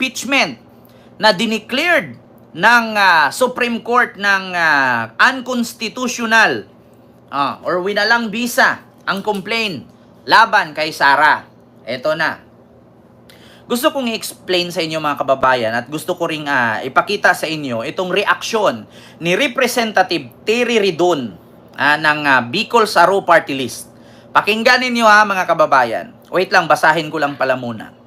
impeachment na dineclared ng ah, Supreme Court ng ah, unconstitutional ah, or winalang bisa ang complaint laban kay Sara. Ito na. Gusto kong i-explain sa inyo mga kababayan at gusto ko ring ah, ipakita sa inyo itong reaksyon ni Representative Terry Ridon ah, ng ah, Bicol Saru Party List. Pakinggan ninyo ha mga kababayan. Wait lang, basahin ko lang pala muna.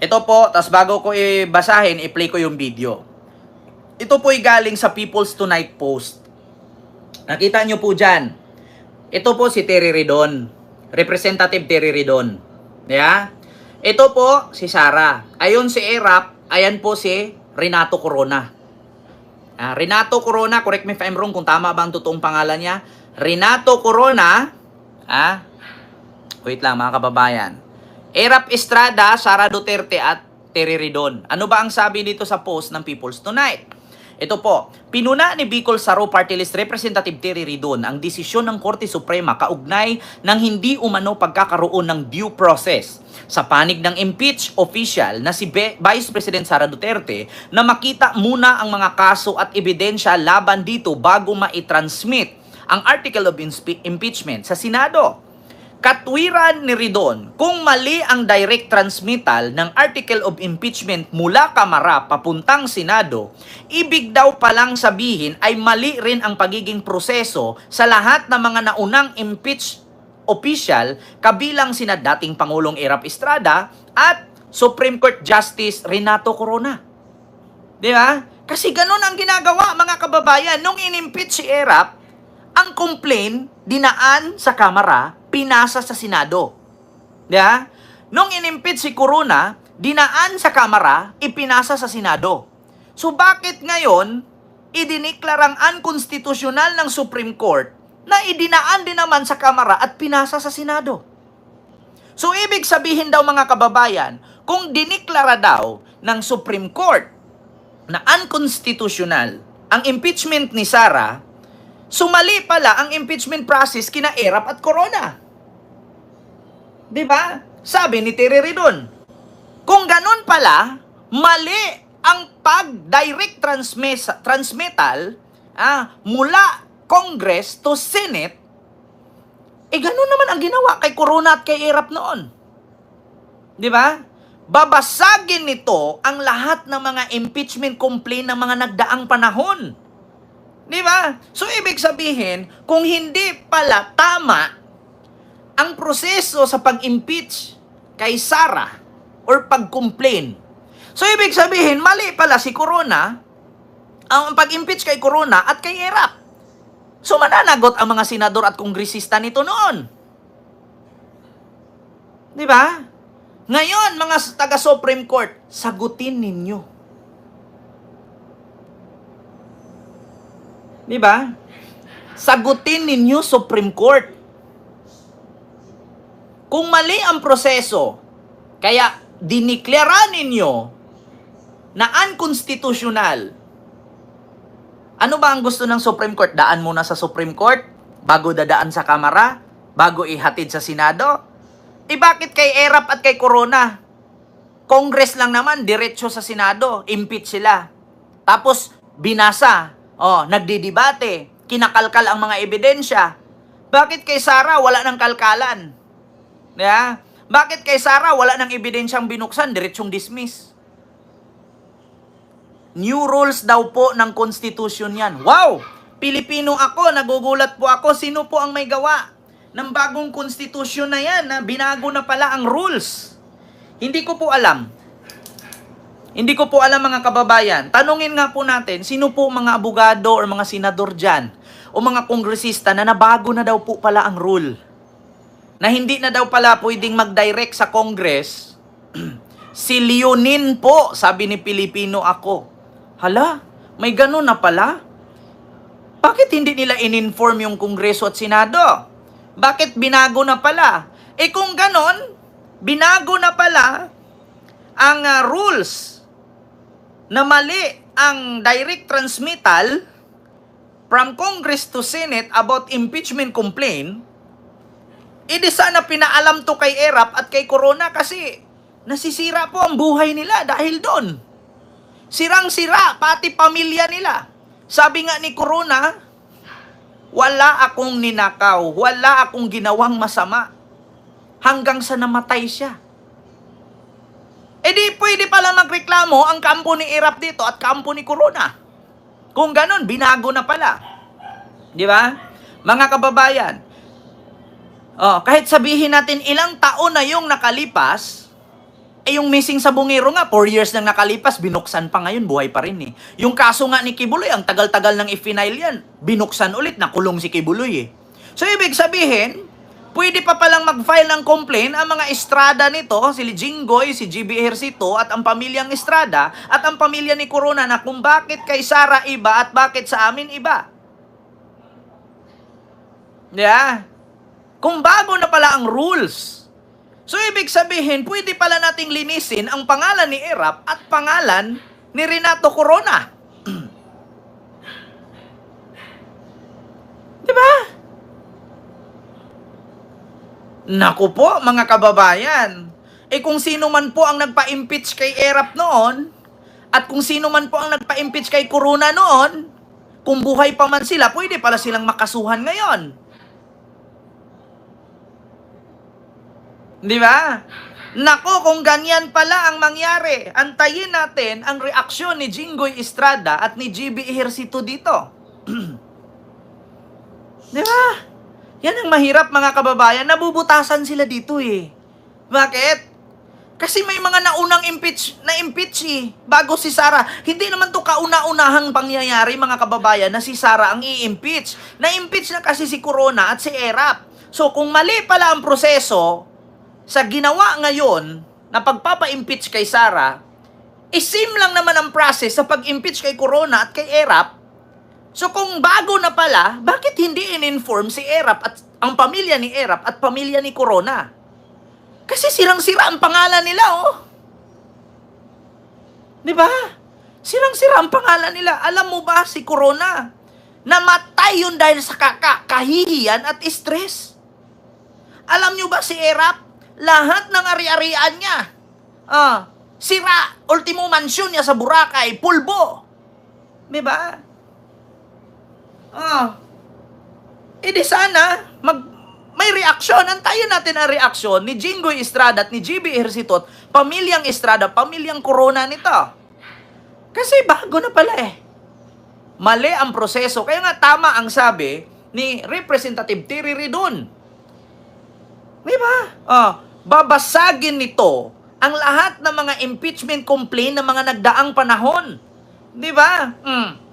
Ito po, tas bago ko i-basahin, i-play ko yung video. Ito po'y galing sa People's Tonight Post. Nakita nyo po dyan. Ito po si Terry Ridon. Representative Terry Ridon. Yeah? Ito po si Sara. Ayon si Erap, ayan po si Renato Corona. Ah, Renato Corona, correct me if I'm wrong kung tama ba ang totoong pangalan niya. Renato Corona, ah, wait lang mga kababayan. Erap Estrada, Sara Duterte at Terry Ridon. Ano ba ang sabi dito sa post ng People's Tonight? Ito po, pinuna ni Bicol Saro Party List Representative Terry Ridon ang desisyon ng Korte Suprema kaugnay ng hindi umano pagkakaroon ng due process sa panig ng impeach official na si Be- Vice President Sara Duterte na makita muna ang mga kaso at ebidensya laban dito bago ma-transmit ang article of impeachment sa Senado. Katwiran ni Ridon, kung mali ang direct transmittal ng article of impeachment mula Kamara papuntang Senado, ibig daw palang sabihin ay mali rin ang pagiging proseso sa lahat ng mga naunang impeach official kabilang sina dating Pangulong Erap Estrada at Supreme Court Justice Renato Corona. Di ba? Kasi ganun ang ginagawa mga kababayan. Nung inimpeach si Erap, ang complaint dinaan sa Kamara, pinasa sa Senado. Ba? Nung inimpeach si Corona, dinaan sa Kamara, ipinasa sa Senado. So bakit ngayon, idiniklarang unconstitutional ng Supreme Court na idinaan din naman sa Kamara at pinasa sa Senado? So ibig sabihin daw mga kababayan, kung diniklara daw ng Supreme Court na unconstitutional ang impeachment ni Sara, sumali pala ang impeachment process kina Erap at Corona. 'Di ba? Sabi ni Terry Ridon. Kung ganun pala, mali ang pag-direct transmittal ah, mula Congress to Senate, eh ganun naman ang ginawa kay Corona at kay Erap noon. Di ba? Babasagin nito ang lahat ng mga impeachment complaint ng mga nagdaang panahon. Di ba? So, ibig sabihin, kung hindi pala tama ang proseso sa pag-impeach kay Sara or pag-complain. So, ibig sabihin, mali pala si Corona ang pag-impeach kay Corona at kay Erap. So, mananagot ang mga senador at kongresista nito noon. Di ba? Ngayon, mga taga-Supreme Court, sagutin ninyo. Di ba? Sagutin ninyo Supreme Court. Kung mali ang proseso, kaya diniklara ninyo na unconstitutional, ano ba ang gusto ng Supreme Court? Daan muna sa Supreme Court? Bago dadaan sa Kamara? Bago ihatid sa Senado? Eh bakit kay Erap at kay Corona? Congress lang naman, diretso sa Senado, impeach sila. Tapos, binasa, oh, nagdidibate, kinakalkal ang mga ebidensya. Bakit kay Sara wala ng kalkalan? Yeah? Bakit kay Sara wala ng ebidensyang binuksan, diretsong dismiss? New rules daw po ng Constitution yan. Wow! Pilipino ako, nagugulat po ako. Sino po ang may gawa ng bagong Constitution na yan na binago na pala ang rules? Hindi ko po alam. Hindi ko po alam mga kababayan. Tanungin nga po natin, sino po mga abogado or mga senador dyan o mga kongresista na nabago na daw po pala ang rule? Na hindi na daw pala pwedeng mag-direct sa Congress Si Leonin po, sabi ni Pilipino ako. Hala, may ganun na pala? Bakit hindi nila in-inform yung Kongreso at Senado? Bakit binago na pala? Eh kung ganon, binago na pala ang ah, rules na mali ang direct transmittal from Congress to Senate about impeachment complaint, hindi sana pinaalam to kay Erap at kay Corona kasi nasisira po ang buhay nila dahil doon. Sirang-sira, pati pamilya nila. Sabi nga ni Corona, wala akong ninakaw, wala akong ginawang masama. Hanggang sa namatay siya. E di pwede pala magreklamo ang kampo ni Irap dito at kampo ni Corona. Kung ganon, binago na pala. Di ba? Mga kababayan, oh, kahit sabihin natin ilang taon na yung nakalipas, eh yung missing sa bungero nga, 4 years nang nakalipas, binuksan pa ngayon, buhay pa rin eh. Yung kaso nga ni Kibuloy, ang tagal-tagal nang i-final yan, binuksan ulit, nakulong si Kibuloy eh. So ibig sabihin, pwede pa palang mag-file ng complaint ang mga estrada nito, si Jinggoy, si GB Ejercito, at ang pamilyang estrada, at ang pamilya ni Corona na kung bakit kay Sara iba at bakit sa amin iba. Yeah. Kung bago na pala ang rules. So, ibig sabihin, pwede pala nating linisin ang pangalan ni Erap at pangalan ni Renato Corona. Di ba? Naku po, mga kababayan. Eh kung sino man po ang nagpa-impeach kay Erap noon, at kung sino man po ang nagpa-impeach kay Corona noon, kung buhay pa man sila, pwede pala silang makasuhan ngayon. Di ba? Nako, kung ganyan pala ang mangyari, antayin natin ang reaksyon ni Jinggoy Estrada at ni GB Ejercito dito. Di ba? Yan ang mahirap mga kababayan, nabubutasan sila dito eh. Bakit? Kasi may mga naunang impeach na impeach eh, bago si Sara. Hindi naman to kauna-unahang pangyayari mga kababayan na si Sara ang i-impeach. Na-impeach na kasi si Corona at si Erap. So kung mali pala ang proseso sa ginawa ngayon na pagpapa-impeach kay Sara, isim lang naman ang process sa pag-impeach kay Corona at kay Erap. So kung bago na pala, bakit hindi in-inform si Erap at ang pamilya ni Erap at pamilya ni Corona? Kasi sirang-sira ang pangalan nila, oh. Di ba? Sirang-sira ang pangalan nila. Alam mo ba si Corona? Namatay yun dahil sa kaka kahihiyan at stress. Alam nyo ba si Erap? Lahat ng ari-arian niya. Ah, sira. Ultimo mansyon niya sa Boracay. Pulbo. Di ba? Ah. Eh sana, mag, may reaksyon. Antayin natin ang reaksyon ni Jinggoy Estrada at ni GB Ejercito at pamilyang Estrada, pamilyang Corona nito. Kasi bago na pala eh. Mali ang proseso. Kaya nga tama ang sabi ni Representative Terry Ridon. Di ba? Oh, babasagin nito ang lahat ng mga impeachment complaint ng mga nagdaang panahon. Di ba? Mm.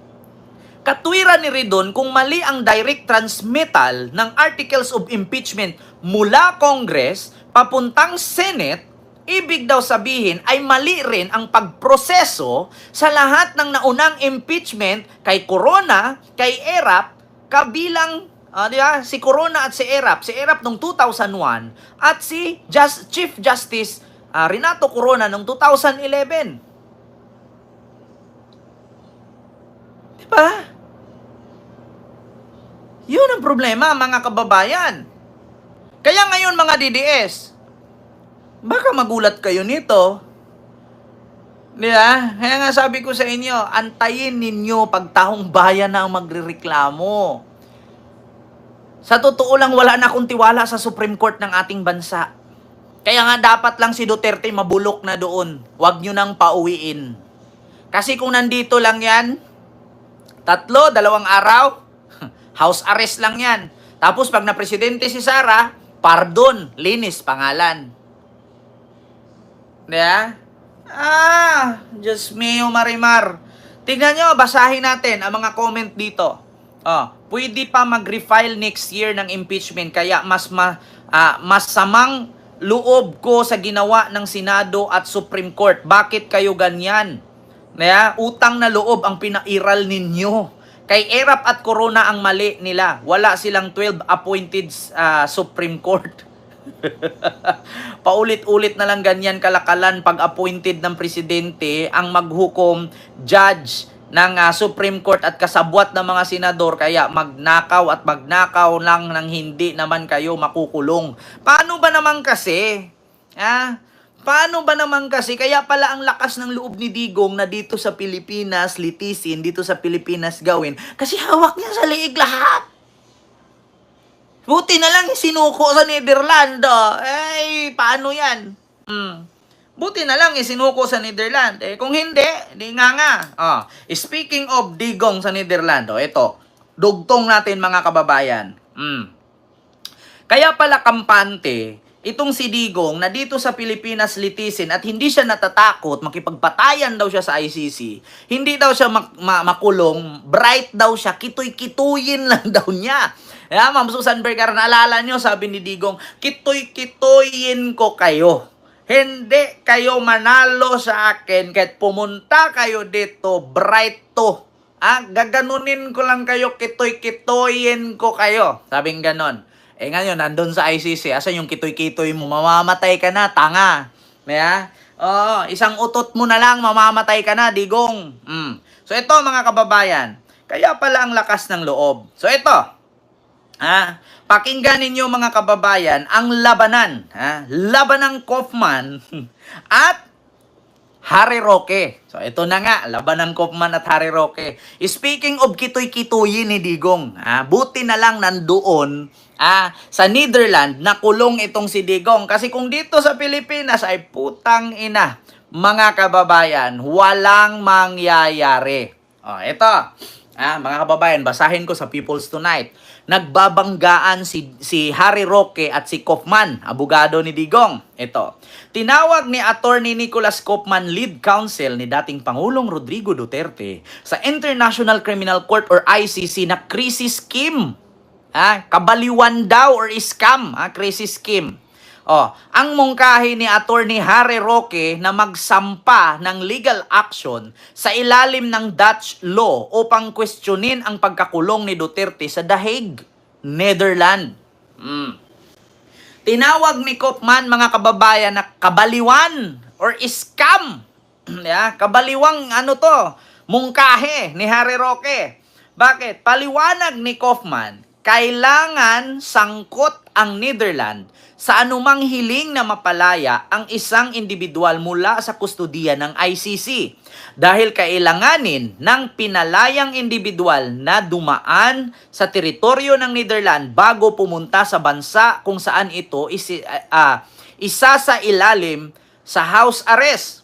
Katwiran ni Ridon kung mali ang direct transmittal ng articles of impeachment mula Congress papuntang Senate, ibig daw sabihin ay mali rin ang pagproseso sa lahat ng naunang impeachment kay Corona, kay Erap, kabilang ah, di ba? si Corona at si Erap, si Erap noong 2001 at si Just, Chief Justice ah, Renato Corona noong 2011. Ba? Yun ang problema, mga kababayan. Kaya ngayon, mga DDS, baka magulat kayo nito. Di ba? Kaya nga sabi ko sa inyo, antayin ninyo pag taong bayan na ang magrereklamo. Sa totoo lang, wala na akong tiwala sa Supreme Court ng ating bansa. Kaya nga dapat lang si Duterte mabulok na doon. Huwag nyo nang pauwiin. Kasi kung nandito lang yan, tatlo, dalawang araw, house arrest lang yan. Tapos pag na-presidente si Sara, pardon, linis pangalan. Diba? Ah, Diyos mio marimar. Tingnan nyo, basahin natin ang mga comment dito. Oh, pwede pa mag-refile next year ng impeachment kaya mas ma, ah, masamang loob ko sa ginawa ng Senado at Supreme Court. Bakit kayo ganyan? Kaya, utang na loob ang pinairal ninyo. Kay Erap at Corona ang mali nila. Wala silang 12 appointed ah, Supreme Court. Paulit-ulit na lang ganyan kalakalan pag appointed ng presidente ang maghukom judge ng ah, Supreme Court at kasabwat ng mga senador kaya magnakaw at magnakaw lang ng hindi naman kayo makukulong. Paano ba naman kasi? Ah, paano ba naman kasi, kaya pala ang lakas ng loob ni Digong na dito sa Pilipinas litisin, dito sa Pilipinas gawin, kasi hawak niya sa liig lahat. Buti na lang isinuko sa Netherlands. oh. Eh, paano yan? Hmm. Buti na lang isinuko sa Netherlands. Eh, kung hindi, di nga nga. Oh, speaking of digong sa Netherlands, oh, ito. Dugtong natin mga kababayan. Hmm. Kaya pala kampante, itong si Digong na dito sa Pilipinas litisin at hindi siya natatakot, makipagpatayan daw siya sa ICC, hindi daw siya mak- ma- makulong, bright daw siya, kitoy-kituyin lang daw niya. Yeah, Ma'am Susan Berger, naalala nyo, sabi ni Digong, kitoy-kituyin ko kayo. Hindi kayo manalo sa akin kahit pumunta kayo dito, bright to. Ah, gaganunin ko lang kayo, kitoy-kitoyin ko kayo. Sabing ganon. Eh ngayon, nandun sa ICC, asan yung kitoy-kitoy mo? Mamamatay ka na, tanga. Yeah? Oo, isang utot mo na lang, mamamatay ka na, digong. Mm. So ito mga kababayan, kaya pala ang lakas ng loob. So ito, Ha? Pakinggan ninyo mga kababayan ang labanan, ha? Labanang Kaufman at Harry Roque. So ito na nga, labanan Kaufman at Harry Roque. Speaking of kitoy-kitoy ni Digong, ha? buti na lang nandoon ah, sa Netherlands nakulong itong si Digong. Kasi kung dito sa Pilipinas ay putang ina, mga kababayan, walang mangyayari. Oh, ito. Ah, mga kababayan, basahin ko sa People's Tonight. Nagbabanggaan si, si Harry Roque at si Kaufman, abogado ni Digong. Ito. Tinawag ni Attorney Nicholas Kaufman, lead counsel ni dating Pangulong Rodrigo Duterte sa International Criminal Court or ICC na crisis scheme. Ah, kabaliwan daw or scam, ah, crisis scheme. Oh, ang mungkahi ni Attorney Harry Roque na magsampa ng legal action sa ilalim ng Dutch law upang questionin ang pagkakulong ni Duterte sa The Hague, Netherlands. Mm. Tinawag ni Kaufman mga kababayan na kabaliwan or scam. yeah, kabaliwang ano to, mungkahe ni Harry Roque. Bakit? Paliwanag ni Kaufman, kailangan sangkot ang Netherlands sa anumang hiling na mapalaya ang isang individual mula sa kustudiya ng ICC dahil kailanganin ng pinalayang individual na dumaan sa teritoryo ng Netherlands bago pumunta sa bansa kung saan ito isi, ah, isa sa ilalim sa house arrest.